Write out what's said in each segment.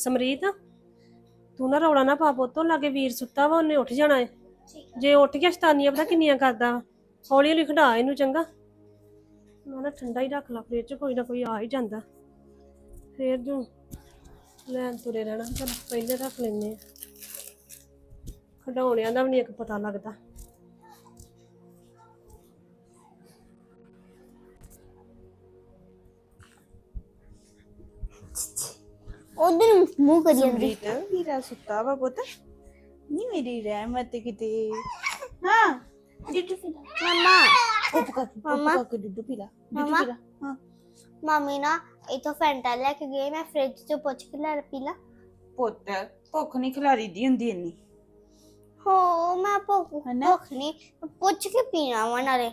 ਸਮਰੀਤ, ਤੂੰ ਨਾ ਰੌਲਾ ਨਾ ਪਾ ਪੁੱਤੋਂ ਲਾਗੇ ਵੀਰ ਸੁੱਤਾ ਵਾ, ਉਹਨੇ ਉੱਠ ਜਾਣਾ ਏ। ਜੇ ਉੱਠ ਗਿਆ, ਸ਼ਤਾਨੀਆਂ ਪਤਾ ਕਿੰਨੀਆਂ ਕਰਦਾ ਵਾ। ਹੌਲੀ ਹੌਲੀ ਖੜਾ ਇਹਨੂੰ ਚੰਗਾ। ਮੈਂ ਨਾ ਠੰਡਾ ਹੀ ਰੱਖ ਲਾ, ਫ੍ਰਿਜ 'ਚ ਕੋਈ ਨਾ ਕੋਈ ਆ ਹੀ ਜਾਂਦਾ। ਫੇਰ ਜੂ, ਲੈਣ ਤੁਰੇ ਰਹਿਣਾ, ਚਲ ਪਹਿਲੇ ਰੱਖ ਲੈਨੇ ਆ। ਖਡਾਉਣਿਆਂ ਦਾ ਵੀ ਨਹੀਂ ਇੱਕ ਪਤਾ ਲੱਗਦਾ। ਉਧਰ ਮੂੰਹ ਕਰੀ ਜਾਂਦੀ ਸਮਰੀਤ ਵੀਰਾ ਸੁੱਤਾ ਵਾ ਪੁੱਤ। ਨਹੀਂ ਮੇਰੀ ਰਹਿਮਤ ਕਿਤੇ। ਹਾਂ ਡਿੱਡੂ ਪੀਲਾ ਮਮਾ। ਚੁੱਪ ਕਰ ਮੰਮਾ। ਚੁੱਪ ਕਰ ਡਿੱਡੂ ਪੀਲਾ ਡਿੱਡੂ ਮੰਮਾ। ਪੀਲਾ ਹਾਂ। ਮਾਮੀ ਨਾ ਇਥੋਂ ਫੈਂਟਾ ਲੈ ਕੇ ਗਏ ਮੈਂ ਫ੍ਰਿਜ ਚੋਂ ਪੁੱਛ ਕੇ ਲੈ ਪੀ ਲਾ। ਪੁੱਤ ਭੁੱਖ ਨਹੀਂ ਖਿਲਾਰੀ ਦੀ ਹੁੰਦੀ ਇੰਨੀ। ਹੋ ਮੈਂ ਭੁੱਖ ਹਨਾ? ਭੁੱਖ ਨਹੀਂ ਪੁੱਛ ਕੇ ਪੀਣਾ ਵਾ ਨਾਲੇ।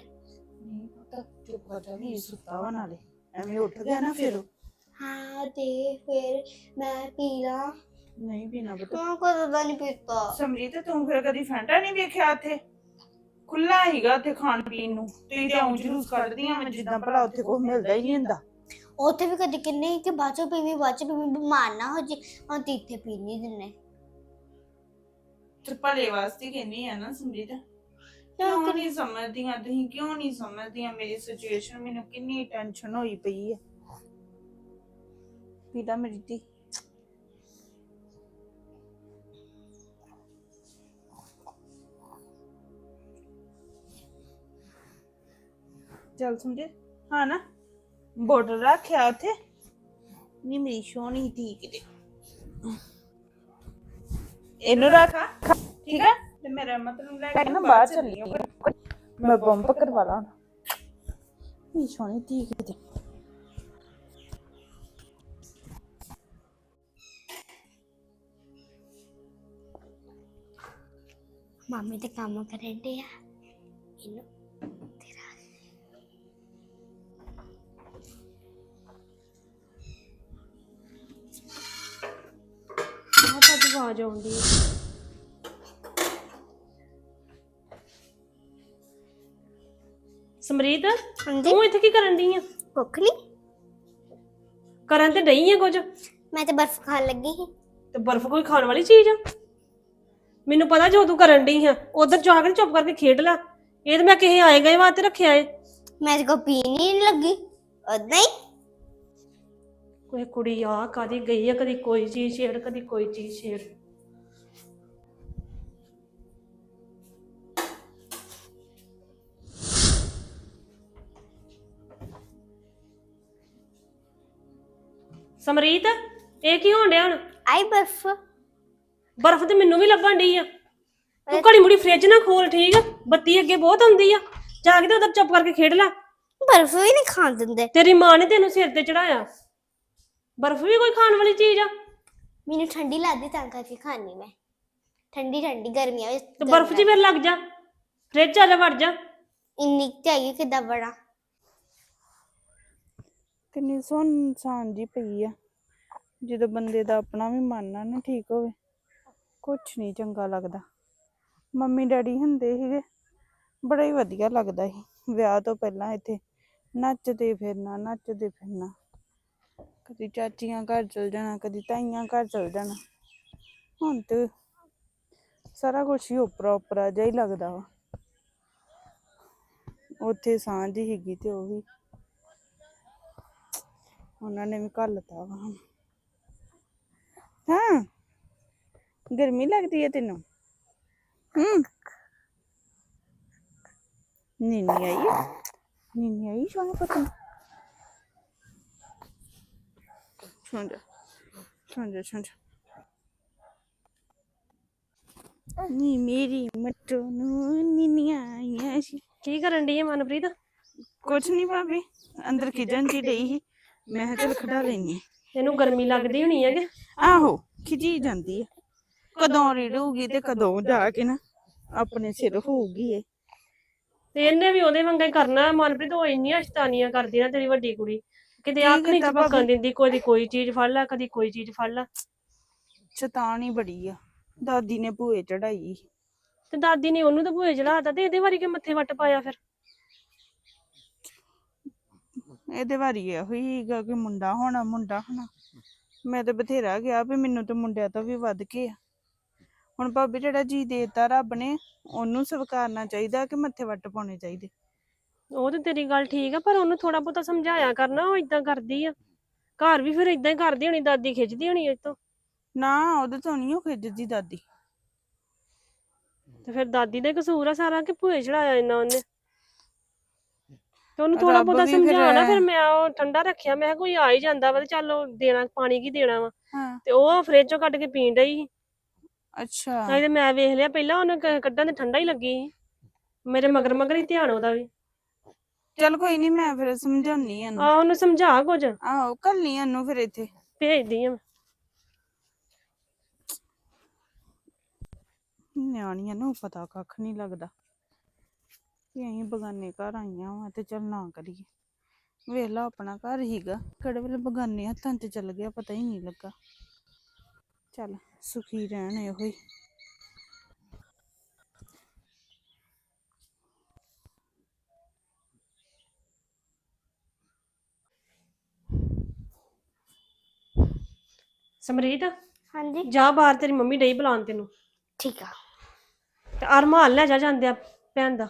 ਨਹੀਂ ਪੁੱਤ ਚੁੱਪ ਕਰ ਜਾ ਵੀ ਸੁੱਤਾ ਵਾ ਨਾਲੇ। ਐਵੇਂ ਉੱਠ ਗਿਆ ਨਾ ਫਿਰ। ਉਹ। ਹਾਂ ਤੇ ਫਿਰ ਮੈਂ ਪੀ ਲਾ। ਨਹੀਂ ਪੀਣਾ ਪੁੱਤ। ਮੈਂ ਕਦੋਂ ਦਾ ਨਹੀਂ ਪੀਤਾ? ਸਮਰੀਤ ਤੂੰ ਫਿਰ ਕਦੀ ਫੈਂਟਾ ਨਹੀਂ ਵੇਖਿਆ ਉੱਥੇ? ਖੁੱਲਾ ਹੀਗਾ ਉੱਥੇ ਖਾਣ ਪੀਣ ਨੂੰ। ਤੇ ਜਾਂ ਜਲੂਸ ਕੱਢਦੀਆਂ ਮੈਂ ਜਿੱਦਾਂ ਭਲਾ ਉੱਥੇ ਕੁਝ ਮਿਲਦਾ ਹੀ ਨਹੀਂ ਹੁੰਦਾ। ਉੱਥੇ ਵੀ ਕਦੇ ਕਿੰਨੇ ਕਿ ਬਾਅਦ ਚੋਂ ਪੀਵੀਂ ਬਾਅਦ ਚੋਂ ਪੀਵੀਂ ਬਿਮਾਰ ਨਾ ਹੋ ਜੀ। ਹੁਣ ਤੇ ਇੱਥੇ ਪੀ ਨਹੀਂ ਦਿੰਨੇ ਤੇ ਭਲੇ ਵਾਸਤੇ ਕਹਿੰਦੀ ਆ ਨਾ ਸਮਰੀਤ ਕਿਉਂ ਨਹੀਂ ਸਮਝਦੀਆਂ ਤੁਸੀਂ? ਕਿਉਂ ਨਹੀਂ ਸਮਝਦੀਆਂ? ਮੇਰੀ ਸਿਚੁਏਸ਼ਨ ਮੈਨੂੰ ਕਿੰਨੀ ਟੈਨਸ਼ਨ ਹੋਈ ਪਈ ਹੈ ਪੀਦਾ ਮੇਰੀ ਧੀ। ਚੱਲ ਸਮਝੇ? ਹਾਂ ਨਾ? ਬੋਟਲ ਰੱਖਿਆ ਉੱਥੇ। ਨਹੀਂ ਮੇਰੀ ਸੋਹਣੀ ਧੀ ਕਿਤੇ। ਇਹਨੂੰ ਰੱਖ। ਠੀਕ ਹੈ ਤੇ ਮੇਰਾ ਮਤਲਬ ਲੈ ਕੇ ਨਾ ਬਾਹਰ ਚੱਲੀ ਮੈਂ ਬੰਬ ਕਰਵਾ ਲਾਂ। ਮੇਰੀ ਸੋਹਣੀ ਧੀ ਕਿਤੇ। ਮਾਮੀ ਤੇ ਕੰਮ ਕਰਨ ਦੇ ਆ ਇਹਨੂੰ ਤੇਰਾ ਆਹ ਤਾਂ ਆਵਾਜ਼ ਆਉਂਦੀ ਹੈ ਸਮਰੀਤ ਹਾਂਜੀ ਤੂੰ ਇੱਥੇ ਕੀ ਕਰਨ ਡਈ ਆ ਭੁੱਖ ਨਹੀਂ ਕਰਨ ਤੇ ਡਈ ਆ ਕੁਝ ਮੈਂ ਤੇ ਬਰਫ਼ ਖਾਣ ਲੱਗੀ ਸੀ ਤੇ ਬਰਫ਼ ਕੋਈ ਖਾਣ ਵਾਲੀ ਚੀਜ਼ ਆ ਮੈਨੂੰ ਪਤਾ ਜੋ ਤੂੰ ਕਰਨ ਡਈ ਆ ਉਧਰ ਜਾ ਕੇ ਚੁੱਪ ਕਰਕੇ ਖੇਡ ਲੈ। ਇਹ ਤਾਂ ਮੈਂ ਕਿਸੇ ਆਏ ਗਏ ਵਾਸਤੇ ਰੱਖਿਆ ਏ। ਮੈਂ ਤੇ ਕੋ ਪੀਣ ਨਹੀਂ ਲੱਗੀ ਉਦਾਂ ਹੀ। ਕੋਈ ਕੁੜੀ ਆ ਕਦੀ ਗਈ ਆ ਕਦੀ ਕੋਈ ਚੀਜ਼ ਛੇੜ ਕਦੀ ਕੋਈ ਚੀਜ਼ ਛੇੜ। ਸਮਰੀਤ ਇਹ ਕੀ ਹੋਣ ਡਿਆ ਹੁਣ? ਆਈ ਬਰਫ਼। ਬਰਫ਼ ਤੇ ਮੈਨੂੰ ਵੀ ਲੱਭਣ ਡਈ ਆ। ਤੂੰ ਘੜੀ ਮੁੜੀ ਫ੍ਰਿਜ ਨਾ ਖੋਲ ਠੀਕ ਆ? ਬੱਤੀ ਅੱਗੇ ਬਹੁਤ ਆਉਂਦੀ ਆ। ਜਾ ਕੇ ਤੇ ਉਧਰ ਚੁੱਪ ਕਰਕੇ ਖੇਡ ਲੈ। ਬਰਫ਼ ਵੀ ਨਹੀਂ ਖਾਣ ਦਿੰਦੇ। ਤੇਰੀ ਮਾਂ ਨੇ ਤੈਨੂੰ ਸਿਰ ਤੇ ਚੜਾਇਆ। ਬਰਫ਼ ਵੀ ਕੋਈ ਖਾਣ ਵਾਲੀ ਚੀਜ਼ ਆ। ਮੈਨੂੰ ਠੰਡੀ ਲੱਗਦੀ ਤਾਂ ਕਰਕੇ ਖਾਣੀ ਮੈਂ। ਠੰਡੀ ਠੰਡੀ ਗਰਮੀਆਂ ਵਿੱਚ ਤੇ ਬਰਫ਼ 'ਚ ਫਿਰ ਲੱਗ ਜਾ। ਫ੍ਰਿਜ 'ਚ ਆ ਜਾ ਵੜ ਜਾ। ਇੰਨੀ ਚਾਹੀਏ ਕਿੱਦਾਂ ਬੜਾ ਕਿੰਨੀ ਸੁਨਸਾਨ ਜੀ ਪਈ ਆ। ਜਦੋਂ ਬੰਦੇ ਦਾ ਆਪਣਾ ਵੀ ਮਨ ਨਾ ਨਾ ਠੀਕ ਹੋਵੇ। ਕੁਛ ਨਹੀਂ ਚੰਗਾ ਲੱਗਦਾ। ਮੰਮੀ ਡੈਡੀ ਹੁੰਦੇ ਸੀਗੇ, ਬੜਾ ਹੀ ਵਧੀਆ ਲੱਗਦਾ ਸੀ। ਵਿਆਹ ਤੋਂ ਪਹਿਲਾਂ ਇੱਥੇ ਨੱਚਦੇ ਫਿਰਨਾ ਨੱਚਦੇ ਫਿਰਨਾ। ਕਦੀ ਚਾਚੀਆਂ ਘਰ ਚਲ ਜਾਣਾ, ਕਦੀ ਤਾਈਆਂ ਘਰ ਚਲ ਜਾਣਾ। ਹੁਣ ਤੇ ਸਾਰਾ ਕੁਝ ਹੀ ਉਪਰਾ ਉਪਰਾ ਜਿਹਾ ਹੀ ਲੱਗਦਾ ਵਾ। ਉੱਥੇ ਸਾਂਝ ਸੀਗੀ ਤੇ ਉਹ ਵੀ ਉਹਨਾਂ ਨੇ ਵੀ ਘੱਲਤਾ ਵਾ। ਹੁਣ। ਹਾਂ। ਗਰਮੀ ਲੱਗਦੀ ਹੈ ਤੈਨੂੰ? ਹੂੰ। ਨੀਨੀ ਆਈ ਹੈ? ਨੀਨੀ ਆਈ ਸੋਹਣਾ ਪਤਾ ਸੁਣ ਜਾ ਸੁਣ ਜਾ ਸੁਣ ਜਾ। ਨੀ ਮੇਰੀ ਮੱਟੋ ਨੂੰ ਨੀਨੀਆਂ ਆਈਆਂ ਸੀ। ਕੀ ਕਰਨ ਡਈ ਆ ਮਨਪ੍ਰੀਤ? ਕੁਛ ਨਹੀਂ ਭਾਬੀ ਅੰਦਰ ਚ ਹੀ ਡਈ ਸੀ। ਮੈਂ ਕਿਹਾ ਚੱਲ ਖੜਾ ਲੈਣੀ ਇਹਨੂੰ ਗਰਮੀ ਲੱਗਦੀ ਹੋਣੀ ਹੈ ਕਿ ਆਹੋ ਖਿਜੀ ਜਾਂਦੀ ਹੈ। ਕਦੋਂ ਰਿੜੂਗੀ ਤੇ ਕਦੋਂ ਜਾ ਕੇ ਨਾ ਆਪਣੇ ਸਿਰ ਹੋਊਗੀ ਇਹ। ਤੇ ਇਹਨੇ ਵੀ ਉਹਦੇ ਵਾਂਗਾ ਹੀ ਕਰਨਾ ਮਨਪ੍ਰੀਤ ਉਹ ਇੰਨੀਆਂ ਸ਼ੈਤਾਨੀਆਂ ਕਰਦੀ ਨਾ ਤੇਰੀ ਵੱਡੀ ਕੁੜੀ। ਕਿਤੇ ਅੱਖ ਨਹੀਂ ਝਪਕਣ ਦਿੰਦੀ ਕੋਈ ਕੋਈ ਚੀਜ਼ ਫੜ ਲੈ ਕਦੀ ਕੋਈ ਚੀਜ਼ ਫੜ ਲੈ। ਸ਼ੈਤਾਨ ਬੜੀ ਆ। ਦਾਦੀ ਨੇ ਭੂਏ ਚੜਾਈ। ਤੇ ਦਾਦੀ ਨੇ ਉਹਨੂੰ ਤਾਂ ਭੂਏ ਚੜਾਤਾ ਤੇ ਇਹਦੇ ਵਾਰੀ ਕਿ ਮੱਥੇ ਵੱਟ ਪਾਇਆ ਫਿਰ? ਇਹਦੇ ਵਾਰੀ ਇਹੋ ਹੀ ਹੀਗਾ ਕਿ ਮੁੰਡਾ ਹੋਣਾ ਮੁੰਡਾ ਹੋਣਾ। ਮੈਂ ਤਾਂ ਬਥੇਰਾ ਗਿਆ ਵੀ ਮੈਨੂੰ ਤਾਂ ਮੁੰਡਿਆਂ ਤੋਂ ਵੀ ਵੱਧ ਕੇ ਆ। ਹੁਣ ਭਾਬੀ ਜਿਹੜਾ ਜੀ ਦੇਤਾ ਰੱਬ ਨੇ ਉਹਨੂੰ ਸਵੀਕਾਰਨਾ ਚਾਹੀਦਾ ਕਿ ਮੱਥੇ ਵੱਟ ਪਾਉਣੇ ਚਾਹੀਦੇ? ਉਹ ਤੇ ਤੇਰੀ ਗੱਲ ਠੀਕ ਆ ਪਰ ਉਹਨੂੰ ਥੋੜਾ ਬਹੁਤਾ ਸਮਝਾਇਆ ਕਰਨਾ ਉਹ ਇਦਾਂ ਕਰਦੀ ਆ। ਘਰ ਵੀ ਫਿਰ ਇਦਾਂ ਹੀ ਕਰਦੀ ਹੋਣੀ ਦਾਦੀ ਖਿੱਚਦੀ ਹੋਣੀ ਇਹ ਤੋਂ। ਨਾ ਉਹਦੇ ਤੋਂ ਨਹੀਂ ਉਹ ਖਿੱਚਦੀ ਦਾਦੀ। ਤੇ ਫਿਰ ਦਾਦੀ ਦਾ ਹੀ ਕਸੂਰ ਆ ਸਾਰਾ ਕਿ ਭੂਏ ਚੜਾਇਆ ਇੰਨਾ ਉਹਨੇ? ਤੇ ਉਹਨੂੰ ਥੋੜਾ ਰੱਬ ਬਹੁਤਾ ਵੀ ਫਿਰ- ਸਮਝਾਉਣਾ ਫਿਰ ਮੈਂ ਉਹ ਠੰਡਾ ਰੱਖਿਆ ਮੈਂ ਕਿਹਾ ਕੋਈ ਆ ਹੀ ਜਾਂਦਾ ਵਾ ਤੇ ਚੱਲ ਉਹ ਦੇਣਾ ਪਾਣੀ ਕੀ ਦੇਣਾ ਵਾ। ਹਾਂ। ਤੇ ਉਹ ਫ੍ਰਿਜ ਚੋਂ ਕੱਢ ਕੇ ਪੀਣ ਡਈ ਸੀ। ਅੱਛਾ। ਨਹੀਂ ਤੇ ਮੈਂ ਵੇਖ ਲਿਆ ਪਹਿਲਾਂ ਉਹਨੇ ਕ- ਕੱਢਣ ਤੇ ਠੰਡਾ ਹੀ ਲੱਗੀ ਸੀ। ਮੇਰੇ ਮਗਰ ਮਗਰ ਹੀ ਧਿਆਨ ਉਹਦਾ ਵੀ। ਚਲ ਕੋਈ ਨਹੀਂ ਮੈਂ ਫਿਰ ਸਮਝਾਉਣੀ ਆ ਇਹਨੂੰ। ਆ ਉਹਨੂੰ ਸਮਝਾ ਕੁਝ। ਆਹੋ ਕੱਲੀ ਇਹਨੂੰ ਫਿਰ ਇੱਥੇ। ਭੇਜਦੀ ਆ ਨਿਆਣੀਆਂ ਨੂੰ ਪਤਾ ਕੱਖ ਨਹੀਂ ਲੱਗਦਾ। ਕਿ ਅਸੀਂ ਬਗਾਨੇ ਘਰ ਆਈਆਂ ਵਾਂ ਤੇ ਚੱਲ ਨਾ ਕਰੀਏ। ਵੇਖ ਲਾ ਆਪਣਾ ਘਰ ਹੀਗਾ ਕਿਹੜੇ ਵੇਲੇ ਬਗਾਨੇ ਹੱਥਾਂ 'ਚ ਚੱਲ ਗਿਆ ਪਤਾ ਹੀ ਨਹੀਂ ਲੱਗਾ। ਚੱਲ। ਸੁਖੀ ਰਹਿਣ ਇਹੋ ਹੀ। ਸਮਰੀਤ ਹਾਂਜੀ। ਜਾ ਬਾਹਰ ਤੇਰੀ ਮੰਮੀ ਡਈ ਬੁਲਾਉਣ ਤੈਨੂੰ। ਠੀਕ ਆ। ਤੇ ਅਰਮਾਨ ਲੈ ਜਾ ਜਾਂਦੇ ਆ ਭੈਣ ਦਾ।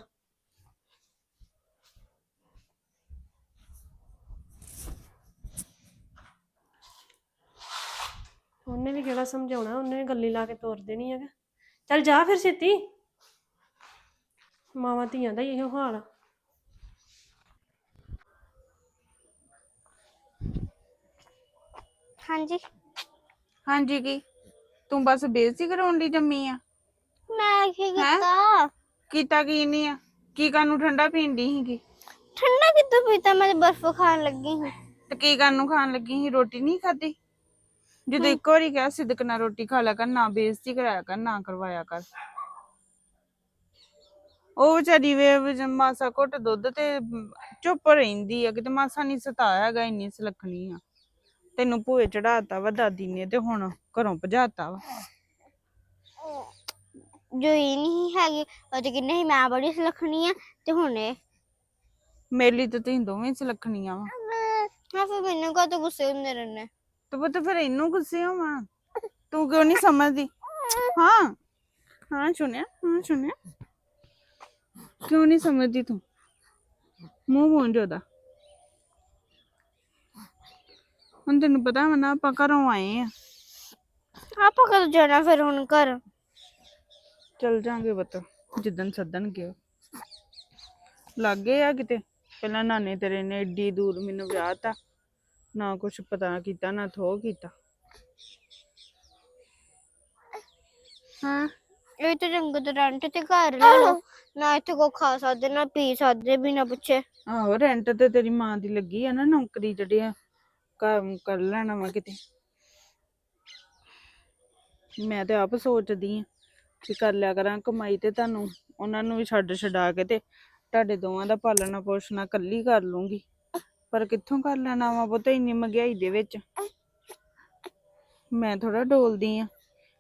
ਉਹਨੇ ਵੀ ਕਿਹੜਾ ਸਮਝਾਉਣਾ ਉਹਨੇ ਵੀ ਗੱਲੀ ਲਾ ਕੇ ਤੋਰ ਦੇਣੀ ਹੈਗਾ ਚੱਲ ਜਾ ਫਿਰ ਛੇਤੀ। ਮਾਵਾਂ ਧੀਆਂ ਦਾ ਹੀ ਇਹੋ ਹਾਲ ਆ। ਹਾਂਜੀ। ਹਾਂਜੀ ਕੀ? ਤੂੰ ਬਸ ਬੇਇੱਜ਼ਤੀ ਕਰਾਉਣ ਲਈ ਜੰਮੀ ਆ? ਮੈਂ ਕੀ? ਕੀਤਾ? ਕੀਤਾ ਕੀ ਨਹੀਂ ਆ? ਕੀ ਕਰਨ ਨੂੰ ਠੰਡਾ ਪੀਣ ਦੀ ਸੀਗੀ? ਠੰਡਾ ਕਿੱਥੋਂ ਪੀਤਾ? ਮੈਂ ਬਰਫ਼ ਖਾਣ ਲੱਗੀ ਹਾਂ ਤੇ ਕੀ ਕਰਨ ਨੂੰ ਖਾਣ ਲੱਗੀ ਸੀ? ਰੋਟੀ ਨਹੀਂ ਖਾਧੀ? ਜਦੋਂ ਇੱਕ ਵਾਰੀ ਕਿਹਾ ਸਿੱਧਕ ਨਾਲ ਰੋਟੀ ਖਾ ਲਿਆ ਕਰ ਨਾ ਬੇਇੱਜ਼ਤੀ ਕਰਾਇਆ ਕਰ ਨਾ ਕਰਵਾਇਆ ਕਰ। ਉਹ ਵਿਚਾਰੀ ਵੇ ਵਿਚ ਮਾਸਾ ਘੁੱਟ ਦੁੱਧ ਤੇ ਚੁੱਪ ਰਹਿੰਦੀ ਆ ਕਿਤੇ ਮਾਸਾ ਨਹੀਂ ਸਤਾਇਆ ਹੈਗਾ ਇੰਨੀ ਸੁਲੱਖਣੀ ਆ। ਤੈਨੂੰ ਭੂਏ ਚੜਾਤਾ ਵਾ ਦਾਦੀ ਨੇ ਤੇ ਹੁਣ ਘਰੋਂ ਭਜਾਤਾ ਵਾ। ਜੋ ਇਹ ਨਹੀਂ ਹੈਗੀ ਉਹ ਤੇ ਕਿੰਨੇ ਹੀ ਮੈਂ ਬੜੀ ਸੁਲੱਖਣੀ ਆ ਤੇ ਹੁਣ ਇਹ ਮੇਲੀ ਤੇ ਤੁਸੀਂ ਦੋਵੇਂ ਸੁਲੱਖਣੀਆਂ ਵਾ। ਹਾਂ ਫਿਰ ਮੈਨੂੰ ਕਾ ਤਾਂ ਗੁੱਸੇ ਹੁੰਦੇ ਰਹਿੰਦੇ? ਤੇ ਪੁੱਤ ਫਿਰ ਇਹਨੂੰ ਗੁੱਸੇ ਹੋਵਾਂ? ਤੂੰ ਕਿਉਂ ਨਹੀਂ ਸਮਝਦੀ? ਹਾਂ ਹਾਂ ਸੁਣਿਆ ਹਾਂ ਸੁਣਿਆ। ਕਿਉਂ ਨਹੀਂ ਸਮਝਦੀ ਤੂੰ? ਮੂੰਹ ਮੋਂ ਉਹਦਾ। ਹੁਣ ਤੈਨੂੰ ਪਤਾ ਵਾ ਨਾ ਆਪਾਂ ਘਰੋਂ ਆਏ ਆ। ਆਪਾਂ ਕਦੋਂ ਜਾਣਾ ਫਿਰ ਹੁਣ ਘਰ? ਚਲ ਜਾਾਂਗੇ ਪੁੱਤ ਜਿੱਦਣ ਸੱਦਣਗੇ। ਲਾਗੇ ਆ ਕਿਤੇ? ਪਹਿਲਾਂ ਨਾਨੇ ਤੇਰੇ ਨੇ ਏਡੀ ਦੂਰ ਮੈਨੂੰ ਵਿਆਹਤਾ ਨਾ ਕੁਛ ਪਤਾ ਕੀਤਾ ਨਾ ਥੋ ਕੀਤਾ। ਹਾਂ ਇਹ ਤਾਂ ਚੰਗਾ ਤਾਂ ਰੈਂਟ ਤੇ ਘਰ ਲੈ ਲਓ। ਨਾ ਇੱਥੇ ਕੋ ਖਾ ਸਕਦੇ ਨਾ ਪੀ ਸਕਦੇ ਬਿਨਾ ਪੁੱਛੇ। ਆਹੋ ਰੈਂਟ ਤੇ ਤੇਰੀ ਮਾਂ ਦੀ ਲੱਗੀ ਆ ਨਾ ਨੌਕਰੀ ਜਿਹੜੀ ਆ ਕੰਮ ਕਰ ਲੈਣਾ ਵਾ ਕਿਤੇ। ਮੈਂ ਤੇ ਆਪ ਸੋਚਦੀ ਆ ਕਿ ਕਰ ਲਿਆ ਕਰਾਂ ਕਮਾਈ ਤੇ ਤੁਹਾਨੂੰ ਉਹਨਾਂ ਨੂੰ ਵੀ ਛੱਡ ਛਡਾ ਕੇ ਤੇ ਤੁਹਾਡੇ ਦੋਵਾਂ ਦਾ ਪਾਲਣਾ ਪੋਸ਼ਣਾ ਕੱਲੀ ਕਰ ਲੂੰਗੀ। ਪਰ ਕਿੱਥੋਂ ਕਰ ਲੈਣਾ ਵਾ ਪੁੱਤ ਇੰਨੀ ਮਹਿੰਗਾਈ ਦੇ ਵਿੱਚ। ਮੈਂ ਥੋੜਾ ਡੋਲਦੀ ਆ।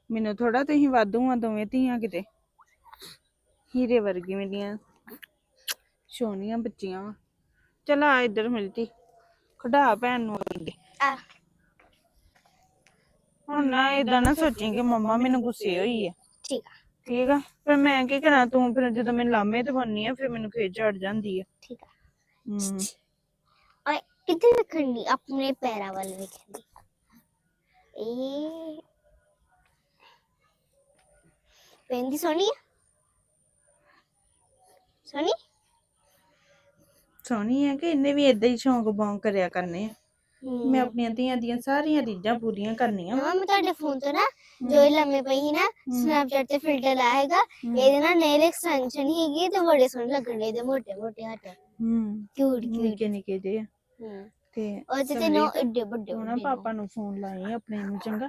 ਮੈਨੂੰ ਥੋੜਾ ਤੁਸੀਂ ਵਾਧੂ ਆ ਦੋਵੇਂ ਧੀਆਂ ਕਿਤੇ। ਹੀਰੇ ਵਰਗੀ ਮੇਰੀਆਂ ਸੋਹਣੀਆਂ ਬੱਚੀਆਂ ਵਾ। ਚਲ ਆ ਇੱਧਰ ਮਿਲਤੀ ਖੜਾ ਭੈਣ ਨੂੰ ਹੁਣ ਨਾ ਇਦਾਂ ਨਾ ਸੋਚੀ ਕਿ ਮੰਮਾ ਮੈਨੂੰ ਗੁੱਸੇ ਹੋਈ ਹੈ ਠੀਕ ਆ। ਠੀਕ ਆ? ਫਿਰ ਮੈਂ ਕੀ ਕਰਾਂ ਤੂੰ ਫਿਰ ਜਦੋਂ ਮੈਨੂੰ ਲਾਮੇ ਤੇ ਬੰਨੀ ਆ ਫਿਰ ਮੈਨੂੰ ਖੇਚ ਚੜ ਜਾਂਦੀ ਆ। ਠੀਕ ਆ। ਹਮ, ਓਏ ਕਿੱਥੇ ਵੇਖਣੀ ਆਪਣੇ ਪੈਰਾਂ ਵੱਲ ਵੇਖਣੀ ਇਹ ਪੈਂਦੀ ਸੋਨੀ ਸੋਨੀ ਸੋਹਣੀ ਹੈ ਕਿ ਇਹਨੇ ਵੀ ਇਦਾਂ ਹੀ ਸ਼ੌਂਕ ਬੌਂਕ ਕਰਿਆ ਕਰਨੇ ਆ ਮੈਂ ਆਪਣੀਆਂ ਧੀਆਂ ਦੀਆਂ ਸਾਰੀਆਂ ਰੀਝਾਂ ਪੂਰੀਆਂ ਕਰਨੀਆਂ ਵਾਂ। ਮੈਂ ਤੁਹਾਡੇ ਫੋਨ ਤੋਂ ਨਾ ਜੋ ਇਹ ਲੰਮੇ ਪਈ ਸੀ ਨਾ ਸਨੈਪਚੈਟ ਤੇ ਫਿਲਟਰ ਲਾਏਗਾ ਇਹਦੇ ਨਾਲ ਨੇਲ ਐਕਸਟੈਂਸ਼ਨ ਹੈਗੀ ਤੇ ਬੜੇ ਸੋਹਣੇ ਲੱਗਣੇ ਇਹਦੇ ਮੋਟੇ ਮੋਟੇ ਹੱਥ ਹੂੰ ਕਿਊਟ ਕਿਊਟ ਨਿੱਕੇ ਨਿੱਕੇ ਜਿਹੇ ਆ। ਹੂੰ ਤੇ ਉਹ ਤੇ ਤੈਨੂੰ ਏਡੇ ਵੱਡੇ ਨਾ ਵੱਡੇ ਪਾਪਾ ਨੂੰ। ਫੋਨ ਲਾਈ ਆਪਣੇ ਨੂੰ ਚੰਗਾ।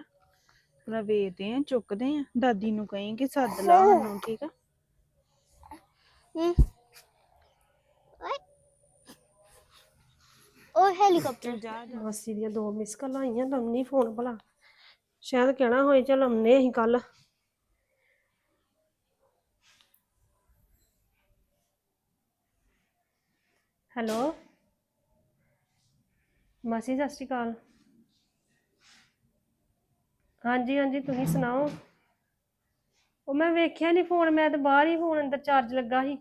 ਪੂਰਾ ਵੇਖਦੇ ਆ ਚੁੱਕਦੇ ਆ। ਦਾਦੀ ਨੂੰ ਕਹੀਂ ਕਿ ਸੱਦ ਲਾ ਉਹਨੂੰ ਠੀਕ ਆ? ਹੂੰ ਓਏ। ਉਹ ਹੈਲੀਕਾਪਟਰ। ਜਾ ਜਾ। ਮਾਸੀ ਦੀਆਂ ਦੋ ਮਿਸ ਕਾਲਾਂ ਆਈਆਂ ਲੰਮੀ ਫੋਨ ਭਲਾ। ਸ਼ਾਇਦ ਕਹਿਣਾ ਹੋਏ ਚੱਲ ਆਉਨੇ ਅਸੀਂ ਕੱਲ। ਹੈਲੋ। ਮਾਸੀ, ਸਤਿ ਸ਼੍ਰੀ ਅਕਾਲ। ਹਾਂਜੀ ਹਾਂਜੀ, ਤੁਸੀਂ ਸੁਣਾਓ? ਉਹ ਮੈਂ ਵੇਖਿਆ ਨਹੀਂ ਫੋਨ ਮੈਂ ਤਾਂ ਬਾਹਰ ਹੀ ਫੋਨ ਅੰਦਰ ਚਾਰਜ ਲੱਗਾ ਸੀ।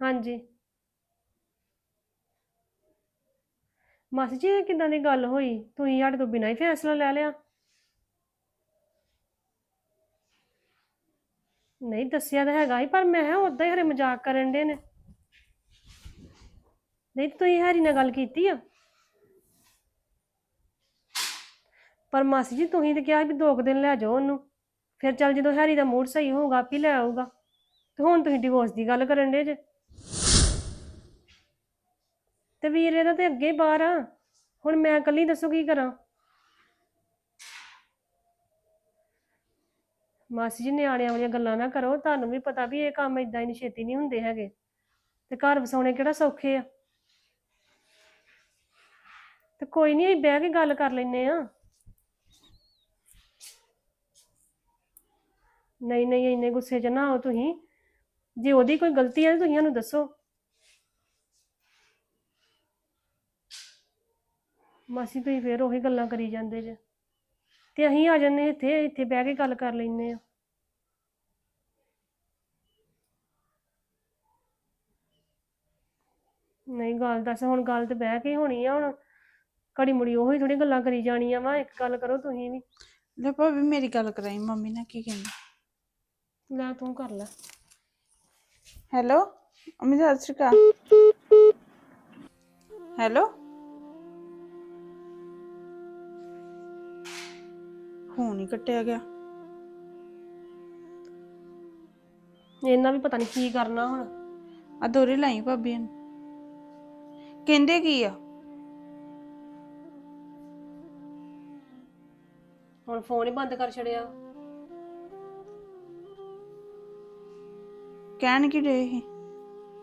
ਹਾਂਜੀ। ਮਾਸੀ ਜੀ, ਇਹ ਕਿੱਦਾਂ ਦੀ ਗੱਲ ਹੋਈ? ਤੁਸੀਂ ਸਾਡੇ ਤੋਂ ਬਿਨਾਂ ਹੀ ਫੈਸਲਾ ਲੈ ਲਿਆ। ਨਹੀਂ, ਦੱਸਿਆ ਤਾਂ ਹੈਗਾ ਹੀ ਪਰ ਮੈਂ ਕਿਹਾ ਉਦਾਂ ਹੀ ਹਰੇ ਮਜ਼ਾਕ ਕਰਨ ਦੇ ਨੇ। ਨਹੀਂ ਤਾਂ ਤੁਸੀਂ ਹੈਰੀ ਨਾਲ ਗੱਲ ਕੀਤੀ ਆ? ਪਰ ਮਾਸੀ ਜੀ ਤੁਸੀਂ ਤੇ ਕਿਹਾ ਵੀ ਦੋ ਕੁ ਦਿਨ ਲੈ ਜਾਓ ਉਹਨੂੰ। ਫਿਰ ਚੱਲ ਜਦੋਂ ਹੈਰੀ ਦਾ ਮੂਡ ਸਹੀ ਹੋਊਗਾ, ਆਪੇ ਲੈ ਆਊਗਾ। ਤੇ ਹੁਣ ਤੁਸੀਂ ਡਿਵੋਰਸ ਦੀ ਗੱਲ ਕਰਨ ਦੇ ਜੇ। ਤੇ ਵੀਰੇ ਦਾ ਤੇ ਅੱਗੇ ਬਾਹਰ ਆ। ਹੁਣ ਮੈਂ ਇਕੱਲੀ ਦੱਸੋ ਕੀ ਕਰਾਂ? ਮਾਸੀ ਜੀ ਨਿਆਣਿਆਂ ਵਾਲੀਆਂ ਗੱਲਾਂ ਨਾ ਕਰੋ। ਤੁਹਾਨੂੰ ਵੀ ਪਤਾ ਵੀ ਇਹ ਕੰਮ ਇਦਾਂ ਹੀ ਛੇਤੀ ਨਹੀਂ ਹੁੰਦੇ ਹੈਗੇ। ਤੇ ਘਰ ਵਸਾਉਣੇ ਕਿਹੜਾ ਸੌਖੇ ਆ? ਤੇ ਕੋਈ ਨਹੀਂ ਅਸੀਂ ਬਹਿ ਕੇ ਗੱਲ ਕਰ ਲੈਨੇ ਆ ਨਹੀਂ ਨਹੀਂ, ਇੰਨੇ ਗੁੱਸੇ 'ਚ ਨਾ ਆਓ ਤੁਸੀਂ। ਜੇ ਉਹਦੀ ਕੋਈ ਗਲਤੀ ਹੈ ਤਾਂ ਤੁਸੀਂ ਸਾਨੂੰ ਦੱਸੋ। ਮਾਸੀ ਤੁਸੀਂ ਫੇਰ ਉਹੀ ਗੱਲਾਂ ਕਰੀ ਜਾਂਦੇ ਜੇ। ਤੇ ਅਸੀਂ ਆ ਜੰਨੇ ਇੱਥੇ ਇੱਥੇ ਬਹਿ ਕੇ ਗੱਲ ਕਰ ਲੈਨੇ ਆ ਨਹੀਂ, ਗੱਲ ਦੱਸ, ਹੁਣ ਗੱਲ ਤੇ ਬਹਿ ਕੇ ਹੀ ਹੋਣੀ ਆ ਹੁਣ। ਘੜੀ ਮੁੜੀ ਉਹੀ ਥੋੜੀ ਗੱਲਾਂ ਕਰੀ ਜਾਣੀਆਂ ਵਾ ਇੱਕ ਗੱਲ ਕਰੋ ਤੁਸੀਂ ਵੀ। ਲੈ ਭਾਬੀ ਮੇਰੀ ਗੱਲ ਕਰਾਈ ਮੰਮੀ ਨਾਲ ਕੀ ਕਹਿੰਦੀ? ਲੈ ਤੂੰ ਕਰ ਲੈ। ਹੈਲੋ ਅਮੀ ਸਤਿ ਸ਼੍ਰੀ ਅਕਾਲ। ਹੈਲੋ। ਫੋਨ ਹੀ ਕੱਟਿਆ ਗਿਆ। ਇਹਨਾਂ ਵੀ ਪਤਾ ਨਹੀਂ ਕੀ ਕਰਨਾ ਹੁਣ। ਆ ਦੋਰੇ ਲਾਈ ਭਾਬੀ ਨੂੰ ਕਹਿੰਦੇ ਕੀ ਆ? ਹੁਣ ਫੋਨ ਹੀ ਬੰਦ ਕਰ ਛੜਿਆ ਕਹਿਣ ਕੀ ਰਹੇ ਇਹ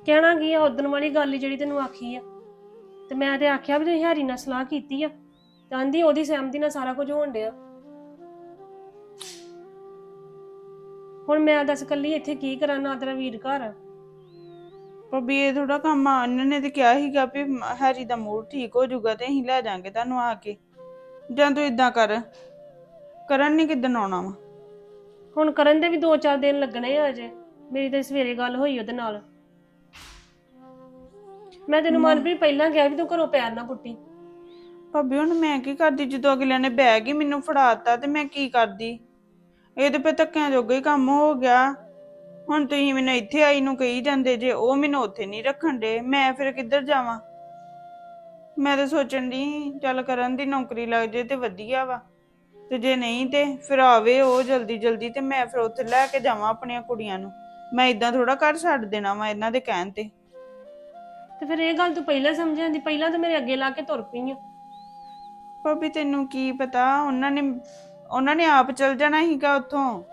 ਕਹਿਣਾ ਕੀ ਆ ਉਦਣ ਵਾਲੀ ਗੱਲ ਜਿਹੜੀ ਤੈਨੂੰ ਆਖੀ ਆ। ਤੇ ਮੈਂ ਤੇ ਆਖਿਆ ਵੀ ਤੁਸੀਂ ਹੈਰੀ ਨਾਲ ਸਲਾਹ ਕੀਤੀ ਆ। ਕਹਿੰਦੀ ਉਹਦੀ ਸਹਿਮਤੀ ਨਾਲ ਸਾਰਾ ਕੁਝ ਹੋਣ ਡਿਆ। ਹੁਣ ਮੈਂ ਦੱਸ ਕੱਲੀ ਇੱਥੇ ਕੀ ਕਰਾਂ ਨਾ ਤੇਰਾ ਵੀਰ ਘਰ। ਆ। ਭਾਬੀ ਇਹ ਥੋੜਾ ਕੰਮ ਆ। ਉਹਨਾਂ ਨੇ ਤੇ ਕਿਹਾ ਸੀਗਾ ਵੀ ਮ- ਹੈਰੀ ਦਾ ਮੂਡ ਠੀਕ ਹੋ ਜਾਊਗਾ ਤੇ ਅਸੀਂ ਲੈ ਜਾਾਂਗੇ ਤੁਹਾਨੂੰ ਆ ਕੇ। ਜਾਂ ਤੂੰ ਇਦਾਂ ਕਰ। ਕਰਨ ਨਹੀਂ ਕਿਦਨ ਆਉਣਾ ਵਾ? ਹੁਣ ਕਰਨ ਦੇ ਵੀ 2-4 ਦਿਨ ਲੱਗਣੇ ਆ ਅਜੇ। ਮੇਰੀ ਤੇ ਸਵੇਰੇ ਗੱਲ ਹੋਈ ਉਹਦੇ ਨਾਲ। ਮੈਂ ਤੈਨੂੰ ਮਨਪ੍ਰੀਤ ਪਹਿਲਾਂ ਕਿਹਾ ਵੀ ਤੂੰ ਘਰੋਂ ਪੈਰ ਨਾ ਪੁੱਟੀ। ਭਾਬੀ ਹੁਣ ਮੈਂ ਕੀ ਕਰਦੀ? ਜਦੋਂ ਅਗਲਿਆਂ ਨੇ ਬੈਗ ਹੀ ਮੈਨੂੰ ਫੜਾਤਾ ਤੇ ਮੈਂ ਕੀ ਕਰਦੀ? ਇਹ ਤੇ ਪੇ ਧੱਕਿਆਂ ਜੋਗਾ ਹੀ ਕੰਮ ਹੋ ਗਿਆ। ਹੁਣ ਤੁਸੀਂ ਮੈਨੂੰ ਇੱਥੇ ਆਈ ਨੂੰ ਕਹੀ ਜਾਂਦੇ ਜੇ ਉਹ ਮੈਨੂੰ ਉੱਥੇ ਨਹੀਂ ਰੱਖਣ ਦੇ। ਮੈਂ ਫਿਰ ਕਿੱਧਰ ਜਾਵਾਂ? ਮੈਂ ਤਾਂ ਸੋਚਣ ਦੀ ਚੱਲ ਕਰਨ ਦੀ ਨੌਕਰੀ ਲੱਗ ਜੇ ਤੇ ਵਧੀਆ ਵਾ। ਤੇ ਜੇ ਨਹੀਂ ਤੇ ਫਿਰ ਆਵੇ ਉਹ ਜਲਦੀ ਜਲਦੀ ਤੇ ਮੈਂ ਫਿਰ ਉੱਥੇ ਲੈ ਕੇ ਜਾਵਾਂ ਆਪਣੀਆਂ ਕੁੜੀਆਂ ਨੂੰ। ਮੈਂ ਇਦਾਂ ਥੋੜਾ ਘਰ ਛੱਡ ਦੇਣਾ ਵਾ ਇਹਨਾਂ ਦੇ ਕਹਿਣ ਤੇ। ਤੇ ਫਿਰ ਇਹ ਗੱਲ ਤੂੰ ਪਹਿਲਾਂ ਸਮਝਾਂਦੀ ਪਹਿਲਾਂ ਤਾਂ ਮੇਰੇ ਅੱਗੇ ਲਾ ਕੇ ਤੁਰ ਪਈ ਆ। ਭਾਬੀ ਤੈਨੂੰ ਕੀ ਪਤਾ? ਉਹਨਾਂ ਨੇ ਉਹਨਾਂ ਨੇ ਆਪ ਚਲ ਜਾਣਾ ਸੀਗਾ ਉੱਥੋਂ।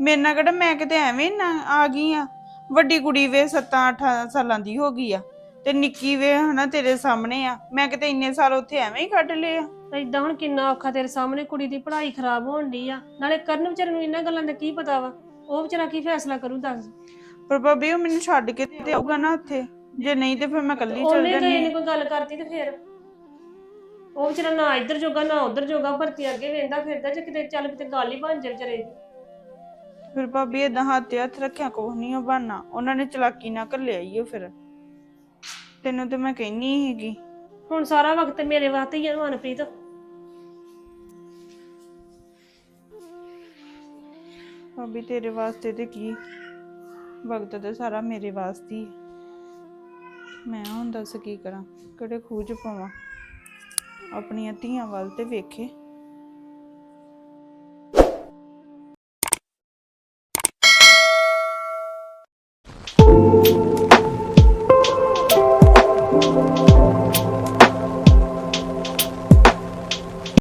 ਮੇਰੇ ਨਾਲ ਕਿਹੜਾ ਮੈਂ ਕਿਤੇ ਐਵੇਂ ਨਾ ਆ ਗਈ ਆ। ਵੱਡੀ ਕੁੜੀ ਵੇ 7-8 ਸਾਲਾਂ ਦੀ ਹੋ ਗਈ ਆ। ਤੇ ਨਿੱਕੀ ਵੇ ਹਨਾ ਤੇਰੇ ਸਾਹਮਣੇ ਆ। ਮੈਂ ਕਿਤੇ ਇੰਨੇ ਸਾਲ ਉੱਥੇ ਐਵੇਂ ਹੀ ਕੱਢ ਲਏ ਆ। ਏਦਾਂ ਹੁਣ ਕਿੰਨਾ ਔਖਾ ਤੇਰੇ ਸਾਹਮਣੇ ਕੁੜੀ ਦੀ ਪੜ੍ਹਾਈ ਖਰਾਬ ਹੋਣ ਡਈ ਆ। ਨਾਲੇ ਕਰਨ ਵਿਚਾਰੇ ਨੂੰ ਇਹਨਾਂ ਗੱਲਾਂ ਦਾ ਕੀ ਪਤਾ ਵਾ? ਉਹ ਵਿਚਾਰਾ ਕੀ ਫੈਸਲਾ ਕਰੂ ਦੱਸ। ਪਰ ਭਾਬੀ ਉਹ ਮੈਨੂੰ ਛੱਡ ਕੇ ਤੇ ਆਊਗਾ ਨਾ ਉੱਥੇ। ਜੇ ਨਹੀਂ ਤੇ ਫਿਰ ਮੈਂ ਇਕੱਲੀ ਚਲ ਉਹਨੇ ਗਏ ਜਾਣੀ ਨੇ ਕੋਈ ਗੱਲ ਕਰਤੀ ਤੇ ਫਿਰ। ਉਹ ਵਿਚਾਰਾ ਨਾ ਇੱਧਰ ਜੋਗਾ ਨਾ ਉੱਧਰ ਜੋਗਾ ਭਰਤੀ ਅੱਗੇ ਵੇਂਦਾ ਫਿਰਦਾ ਜੇ ਕਿਤੇ ਚੱਲ ਕਿਤੇ ਗੱਲ ਹੀ ਬਣ ਜੇ ਵਿਚਾਰੇ ਦੀ। ਫਿਰ ਭਾਬੀ ਏਦਾਂ ਹੱਥ ਤੇ ਹੱਥ ਰੱਖਿਆ ਕੁਛ ਨਹੀਂ ਉਹ ਬਣਨਾ ਉਹਨਾਂ ਨੇ ਚਲਾਕੀ ਨਾਲ ਘੱਲਿਆ ਹੀ ਉਹ ਫਿਰ। ਤੈਨੂੰ ਤੇ ਮੈਂ ਕਹਿਨੀ ਸੀਗੀ ਹੁਣ ਸਾਰਾ ਵਕਤ ਮੇਰੇ ਵਾਸਤੇ ਹੀ ਆ ਮਨਪ੍ਰੀਤ। ਭਾਬੀ, ਤੇਰੇ ਵਾਸਤੇ ਤੇ ਕੀ? ਵਕਤ ਤੇ ਸਾਰਾ ਮੇਰੇ ਵਾਸਤੇ ਹੀ। ਹੈ। ਮੈਂ ਹੁਣ ਦੱਸ ਕੀ ਕਰਾਂ? ਕਿਹੜੇ ਖੂਜ ਪਾਵਾਂ? ਆਪਣੀਆਂ ਧੀਆਂ ਵੱਲ ਤੇ ਵੇਖੇ।